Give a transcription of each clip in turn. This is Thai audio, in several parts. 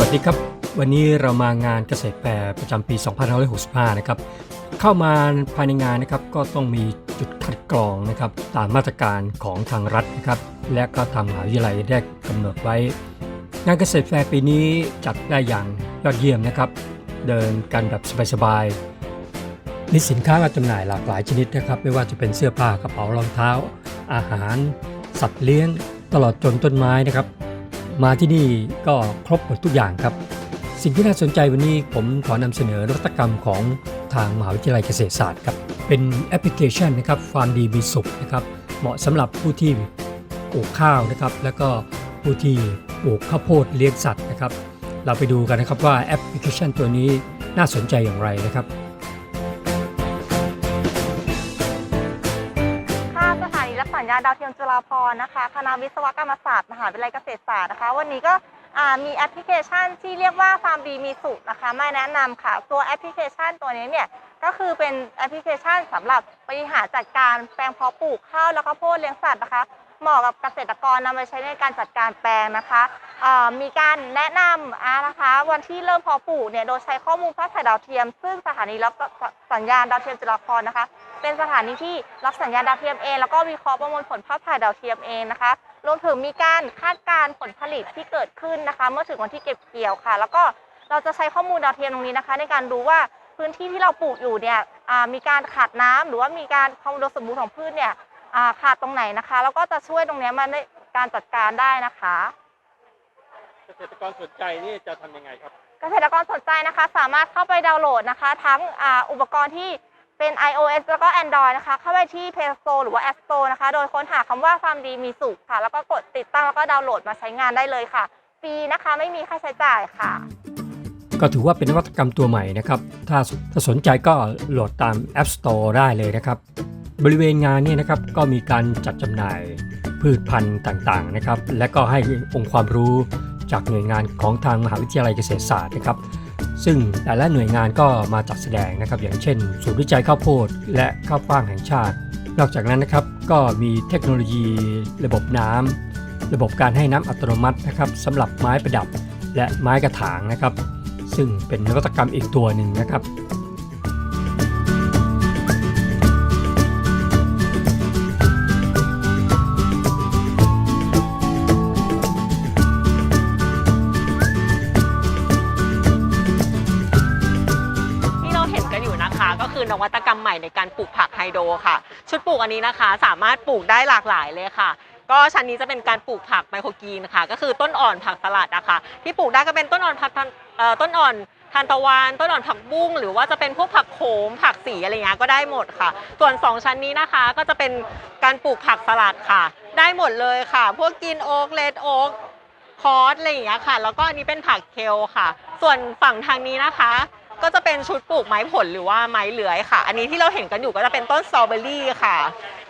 วัสดีครับ วันนี้เรามางานเกษตรแฟร์ประจำปี 2565 นะครับ เข้ามาภายในงานนะครับก็ต้องมีจุดคัดกรองนะครับตามมาตรการของทางรัฐนะครับ และก็ทางมหาวิทยาลัยได้กำหนดไว้ งานเกษตรแฟร์ปีนี้จัดได้อย่างยอดเยี่ยมนะครับ เดินกันแบบสบายๆมีสินค้ามาจำหน่ายหลากหลายชนิดนะครับ ไม่ว่าจะเป็นเสื้อผ้ากระเป๋ารองเท้า อาหาร สัตว์เลี้ยง ตลอดจนต้นไม้นะครับ มาที่นี่ก็ครบหมดทุกอย่างครับ สิ่งที่น่าสนใจวันนี้ผมขอนำเสนอนวัตกรรมของทางมหาวิทยาลัยเกษตรศาสตร์ครับ เป็นแอปพลิเคชันนะครับฟาร์มดีมีสุขนะครับ เหมาะสำหรับผู้ที่ปลูกข้าวนะครับ แล้วก็ผู้ที่ปลูกข้าวโพดเลี้ยงสัตว์นะครับ เราไปดูกันนะครับว่าแอปพลิเคชันตัวนี้น่าสนใจอย่างไรนะครับ ญาดาวเทียมจุฬาภรณ์นะคะคณะวิศวกรรมศาสตร์มหาวิทยาลัยเกษตรศาสตร์นะคะ วันนี้ก็มีแอปพลิเคชันที่เรียกว่าฟาร์มดีมีสุขนะคะมาแนะนำค่ะ ตัวแอปพลิเคชันตัวนี้เนี่ยก็คือเป็นแอปพลิเคชันสำหรับ บริหารจัดการแปลงเพาะปลูกข้าวแล้วก็โพดเลี้ยงสัตว์นะคะ เหมาะกับเกษตรกรนำไปใช้ในการจัดการแปลงนะคะมีการแนะนำอานะคะ วันที่เริ่มเพาะปลูกเนี่ยโดยใช้ข้อมูลภาพถ่ายดาวเทียม ซึ่งสถานีรับสัญญาณดาวเทียมจุฬาภรณ์นะคะ เป็นสถานีที่รับสัญญาณดาวเทียมเองแล้วก็วิเคราะห์ประมวลผลภาพถ่ายดาวเทียมเองนะคะรวมถึงมีการคาดการผลผลิตที่เกิดขึ้นนะคะ เมื่อถึงวันที่เก็บเกี่ยวค่ะ แล้วก็เราจะใช้ข้อมูลดาวเทียมตรงนี้นะคะ ในการดูว่าพื้นที่ที่เราปลูกอยู่เนี่ยมีการขาดน้ำหรือว่ามีการความอุดมสมบูรณ์ของพืชเนี่ย ขาดตรงไหนนะคะ แล้วก็จะช่วยตรงเนี้ยมาในการจัดการได้นะคะ เกษตรกรสนใจนี่จะทำยังไงครับ เกษตรกรสนใจนะคะ สามารถเข้าไปดาวน์โหลดนะคะ ทั้งอาอุปกรณ์ที่เป็น iOS แล้วก็ Android นะคะ เข้าไปที่ Play Store หรือว่า App Store นะคะ โดยค้นหาคำว่าฟาร์มดีมีสุขค่ะ แล้วก็กดติดตั้งแล้วก็ดาวน์โหลดมาใช้งานได้เลยค่ะ ฟรีนะคะ ไม่มีค่าใช้จ่ายค่ะ ก็ถือว่าเป็นนวัตกรรมตัวใหม่นะครับ ถ้าถ้าสนใจก็โหลดตาม App Store ได้เลยนะครับ บริเวณงานเนี่ยนะครับก็มีการจัดจำหน่ายพืชพันธุ์ต่างๆนะครับ และก็ให้องค์ความรู้จากหน่วยงานของทางมหาวิทยาลัยเกษตรศาสตร์นะครับ ซึ่งแต่ละหน่วยงานก็มาจัดแสดงนะครับ อย่างเช่น ศูนย์วิจัยข้าวโพดและข้าวฟ่างแห่งชาติ นอกจากนั้นนะครับก็มีเทคโนโลยี ระบบน้ำระบบการให้น้ำอัตโนมัตินะครับสำหรับไม้ประดับและไม้กระถางนะครับ ซึ่งเป็นนวัตกรรมอีกตัวหนึ่งนะครับ ก็คือนวัตกรรมใหม่ในการปลูกผักไฮโดรค่ะ ชุดปลูกอันนี้นะคะ สามารถปลูกได้หลากหลายเลยค่ะ ก็ชั้นนี้จะเป็นการปลูกผักไมโครกรีนค่ะ ก็คือต้นอ่อนผักสลัดนะคะที่ปลูกได้ก็เป็นต้นอ่อนผักต้นอ่อนทานตะวันต้นอ่อนผักบุ้งหรือว่าจะเป็นพวกผักโขมผักสีอะไรเงี้ยก็ได้หมดค่ะ ส่วน 2 ชั้นนี้นะคะก็จะเป็นการปลูกผักสลัดค่ะ ได้หมดเลยค่ะ พวกกินโอ๊กเลดโอ๊กคอร์สอะไรอย่างเงี้ยค่ะ แล้วก็อันนี้เป็นผักเคลค่ะ ส่วนฝั่งทางนี้นะคะ ก็จะเป็นชุดปลูกไม้ผลหรือว่าไม้เลื้อยค่ะ อันนี้ที่เราเห็นกันอยู่ก็จะเป็นต้นสตรอเบอรี่ค่ะ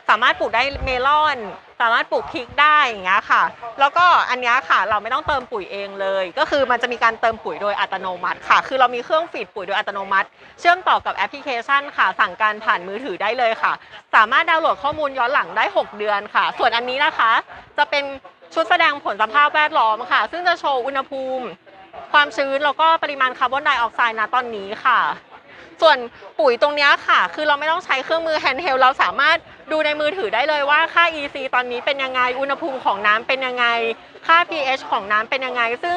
สามารถปลูกได้เมลอน สามารถปลูกพริกได้อย่างเงี้ยค่ะ แล้วก็อันเนี้ยค่ะเราไม่ต้องเติมปุ๋ยเองเลย ก็คือมันจะมีการเติมปุ๋ยโดยอัตโนมัติค่ะ คือเรามีเครื่องฟีดปุ๋ยโดยอัตโนมัติ เชื่อมต่อกับแอปพลิเคชันค่ะ สั่งการผ่านมือถือได้เลยค่ะ สามารถดาวน์โหลดข้อมูลย้อนหลังได้ 6 เดือนค่ะ ส่วนอันนี้นะคะ จะเป็นชุดแสดงผลสภาพแวดล้อมค่ะ ซึ่งจะโชว์อุณหภูมิ ความชื้นแล้วก็ปริมาณคาร์บอนไดออกไซด์ณตอนนี้ค่ะ ส่วนปุ๋ยตรงนี้ค่ะ คือเราไม่ต้องใช้เครื่องมือแฮนด์เฮลเราสามารถดูในมือถือได้เลยว่าค่า EC ตอนนี้เป็นยังไง อุณหภูมิของน้ำเป็นยังไง ค่า pH ของน้ำเป็นยังไง ซึ่ง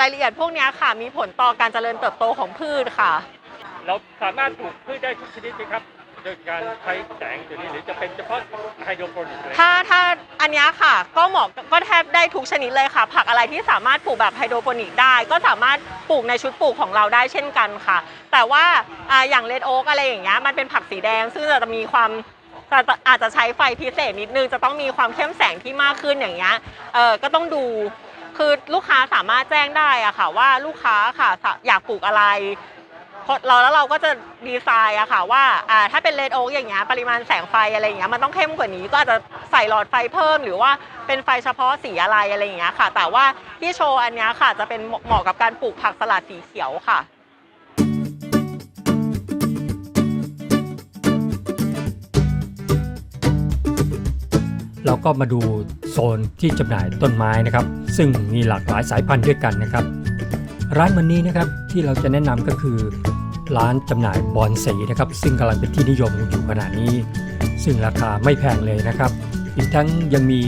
รายละเอียดพวกนี้ค่ะ มีผลต่อการเจริญเติบโตของพืชค่ะเราสามารถปลูกพืชได้ทุกชนิดไหมครับ โดยการใช้แสงตัวนี้หรือจะเป็นเฉพาะไฮโดรโปนิกส์เลยถ้าถ้าอันเนี้ยค่ะ ก็เหมาะก็แทบได้ทุกชนิดเลยค่ะ ผักอะไรที่สามารถปลูกแบบไฮโดรโปนิกได้ ก็สามารถปลูกในชุดปลูกของเราได้เช่นกันค่ะ แต่ว่าอ่าอย่างเลดโอ๊กอะไรอย่างเงี้ยมันเป็นผักสีแดง ซึ่งจะมีความจะจะอาจจะใช้ไฟพิเศษนิดนึงจะต้องมีความเข้มแสงที่มากขึ้นอย่างเงี้ยเออก็ต้องดู คือลูกค้าสามารถแจ้งได้อะค่ะ ว่าลูกค้าค่ะสะอยากปลูกอะไร เพราะเราแล้วเราก็จะดีไซน์อะค่ะว่าอ่าถ้าเป็นเลดโอ๊กอย่างเงี้ยปริมาณแสงไฟอะไรอย่างเงี้ยมันต้องเข้มกว่านี้ก็อาจจะใส่หลอดไฟเพิ่ม หรือว่าเป็นไฟเฉพาะสีอะไรอะไรอย่างเงี้ยค่ะ แต่ว่าที่โชว์อันเนี้ยค่ะจะเป็นเหมาะกับการปลูกผักสลัดสีเขียวค่ะเราก็มาดูโซนที่จำหน่ายต้นไม้นะครับ ซึ่งมีหลากหลายสายพันธุ์ด้วยกันนะครับ ร้านวันนี้นะครับที่เราจะแนะนำก็คือ ร้านจำหน่ายบอนสีนะครับ ซึ่งกำลังเป็นที่นิยมอยู่ขณะนี้ ซึ่งราคาไม่แพงเลยนะครับ อีกทั้งยังมี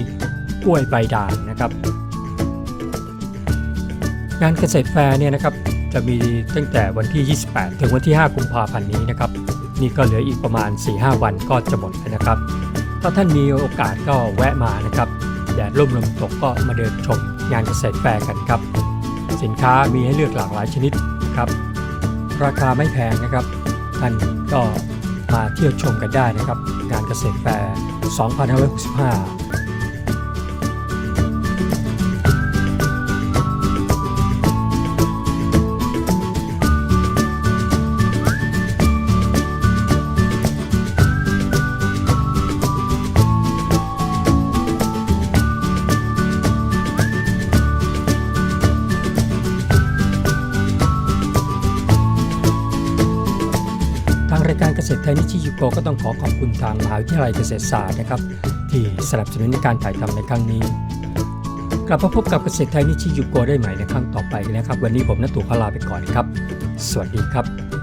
กล้วยใบด่างนะครับ งานเกษตรแฟร์เนี่ยนะครับจะมีตั้งแต่วันที่ 28 ถึงวันที่ 5 กุมภาพันธ์นี้นะครับ นี่ก็เหลืออีกประมาณ 4-5 วันก็จะหมดแล้วนะครับ ถ้าท่านมีโอกาสก็แวะมานะครับแดดร่มลมตกก็มาเดินชมงานเกษตรแฟร์กันครับ สินค้ามีให้เลือกหลากหลายชนิดครับ ราคาไม่แพงนะครับท่านก็มาเที่ยวชมกันได้นะครับ งานเกษตรแฟร์ 2565 ทางรายการเกษตรไทยนิชิยุโกก็ต้องขอขอบคุณทางมหาวิทยาลัยเกษตรศาสตร์นะครับ ที่สนับสนุนในการถ่ายทำในครั้งนี้ กลับมาพบกับเกษตรไทยนิชิยุโกได้ใหม่ในครั้งต่อไปนะครับ วันนี้ผมนัทตู่ขลาไปก่อนครับ สวัสดีครับ